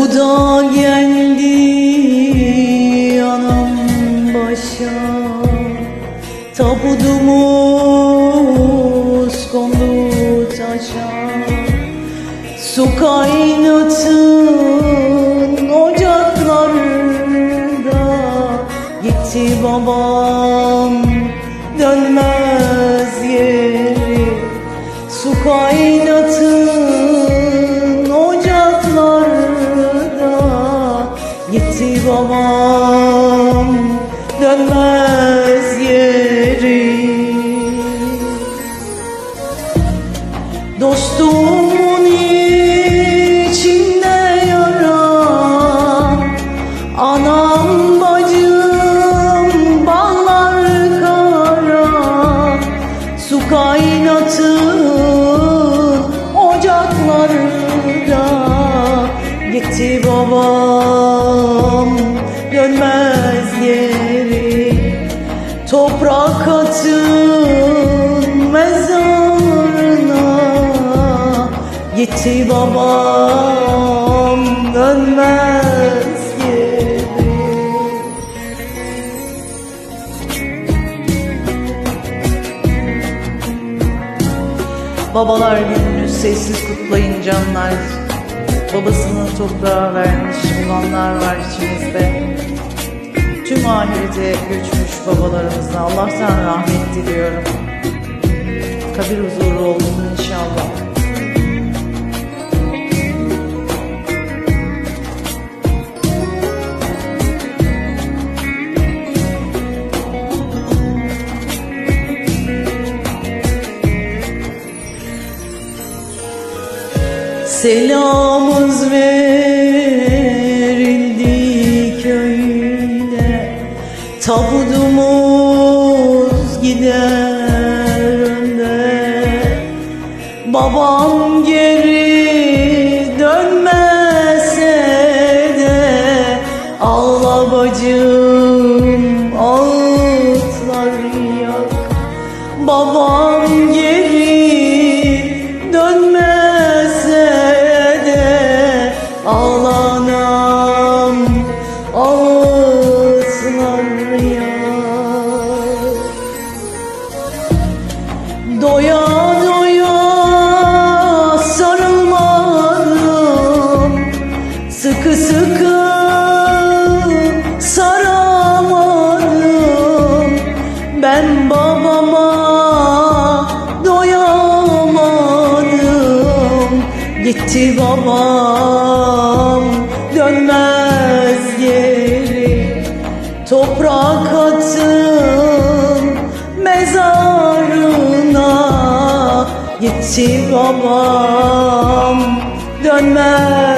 Bu da geldi anam başa. Tabudumuz kondu taşa. Su kaynatın ocaklarda Gitti babam dönmez geri Su kaynatın Dostumun içinde yaram Anam bacım bağlar kara Su kaynatın ocaklarda Gitti babam dönmez geri Toprak atın Gitti babam dönmez geri. Babalar gününü sessiz kutlayın canlar. Babasını toprağa vermiş olanlar var içimizde. Tüm ahirete göçmüş babalarımıza Allah'tan rahmet diliyorum. Kabir huzuru olsun Selamımız verildi köyde. Tabudumuz gider önde. Babam geri dönmese de Ağla bacım ağıtlar yak Babam Ben babama doyamadım. Gitti babam dönmez geri. Toprak atın mezarına. Gitti babam dönmez